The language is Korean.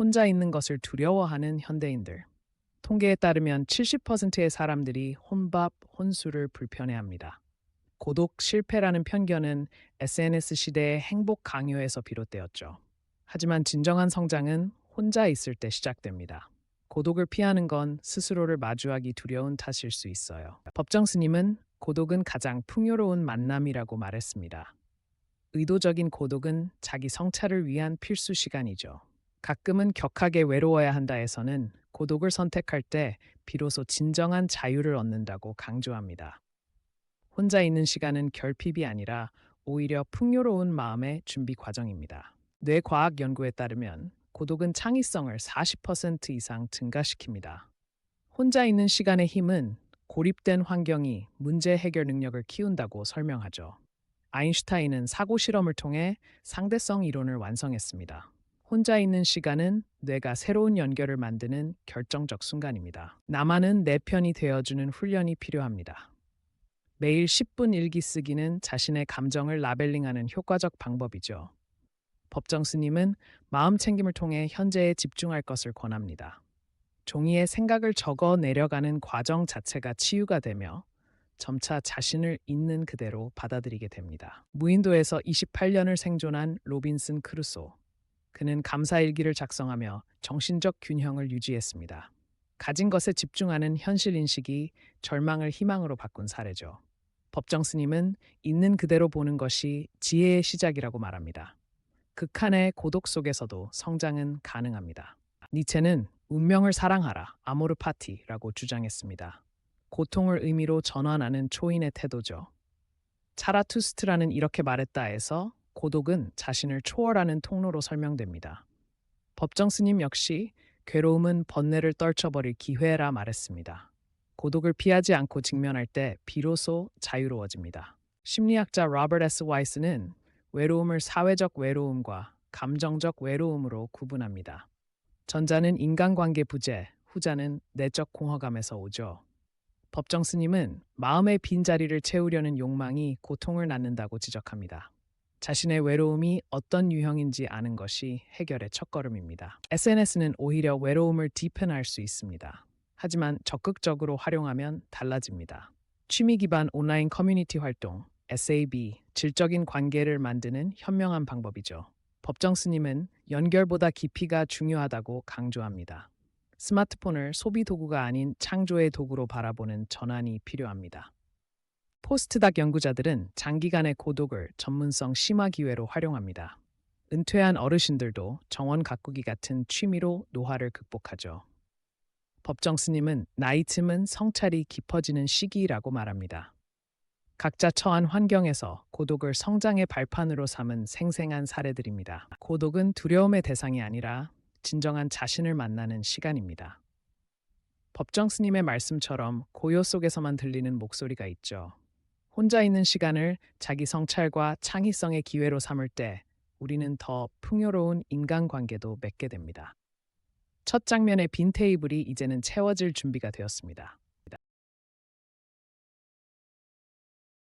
혼자 있는 것을 두려워하는 현대인들. 통계에 따르면 70%의 사람들이 혼밥, 혼술을 불편해합니다. 고독 실패라는 편견은 SNS 시대의 행복 강요에서 비롯되었죠. 하지만 진정한 성장은 혼자 있을 때 시작됩니다. 고독을 피하는 건 스스로를 마주하기 두려운 탓일 수 있어요. 법정 스님은 고독은 가장 풍요로운 만남이라고 말했습니다. 의도적인 고독은 자기 성찰을 위한 필수 시간이죠. 가끔은 격하게 외로워야 한다에서는 고독을 선택할 때 비로소 진정한 자유를 얻는다고 강조합니다. 혼자 있는 시간은 결핍이 아니라 오히려 풍요로운 마음의 준비 과정입니다. 뇌과학 연구에 따르면 고독은 창의성을 40% 이상 증가시킵니다. 혼자 있는 시간의 힘은 고립된 환경이 문제 해결 능력을 키운다고 설명하죠. 아인슈타인은 사고 실험을 통해 상대성 이론을 완성했습니다. 혼자 있는 시간은 뇌가 새로운 연결을 만드는 결정적 순간입니다. 나만은 내 편이 되어주는 훈련이 필요합니다. 매일 10분 일기 쓰기는 자신의 감정을 라벨링하는 효과적 방법이죠. 법정 스님은 마음 챙김을 통해 현재에 집중할 것을 권합니다. 종이에 생각을 적어 내려가는 과정 자체가 치유가 되며 점차 자신을 있는 그대로 받아들이게 됩니다. 무인도에서 28년을 생존한 로빈슨 크루소. 그는 감사일기를 작성하며 정신적 균형을 유지했습니다. 가진 것에 집중하는 현실 인식이 절망을 희망으로 바꾼 사례죠. 법정 스님은 있는 그대로 보는 것이 지혜의 시작이라고 말합니다. 극한의 고독 속에서도 성장은 가능합니다. 니체는 운명을 사랑하라, 아모르 파티라고 주장했습니다. 고통을 의미로 전환하는 초인의 태도죠. 차라투스트라는 이렇게 말했다에서 고독은 자신을 초월하는 통로로 설명됩니다. 법정 스님 역시 괴로움은 번뇌를 떨쳐버릴 기회라 말했습니다. 고독을 피하지 않고 직면할 때 비로소 자유로워집니다. 심리학자 로버트 S. 와이스는 외로움을 사회적 외로움과 감정적 외로움으로 구분합니다. 전자는 인간관계 부재, 후자는 내적 공허감에서 오죠. 법정 스님은 마음의 빈자리를 채우려는 욕망이 고통을 낳는다고 지적합니다. 자신의 외로움이 어떤 유형인지 아는 것이 해결의 첫걸음입니다. SNS는 오히려 외로움을 뒤편할 수 있습니다. 하지만 적극적으로 활용하면 달라집니다. 취미 기반 온라인 커뮤니티 활동, SAB, 질적인 관계를 만드는 현명한 방법이죠. 법정 스님은 연결보다 깊이가 중요하다고 강조합니다. 스마트폰을 소비 도구가 아닌 창조의 도구로 바라보는 전환이 필요합니다. 포스트닥 연구자들은 장기간의 고독을 전문성 심화 기회로 활용합니다. 은퇴한 어르신들도 정원 가꾸기 같은 취미로 노화를 극복하죠. 법정 스님은 나이 틈은 성찰이 깊어지는 시기라고 말합니다. 각자 처한 환경에서 고독을 성장의 발판으로 삼은 생생한 사례들입니다. 고독은 두려움의 대상이 아니라 진정한 자신을 만나는 시간입니다. 법정 스님의 말씀처럼 고요 속에서만 들리는 목소리가 있죠. 혼자 있는 시간을 자기 성찰과 창의성의 기회로 삼을 때 우리는 더 풍요로운 인간관계도 맺게 됩니다. 첫 장면의 빈 테이블이 이제는 채워질 준비가 되었습니다.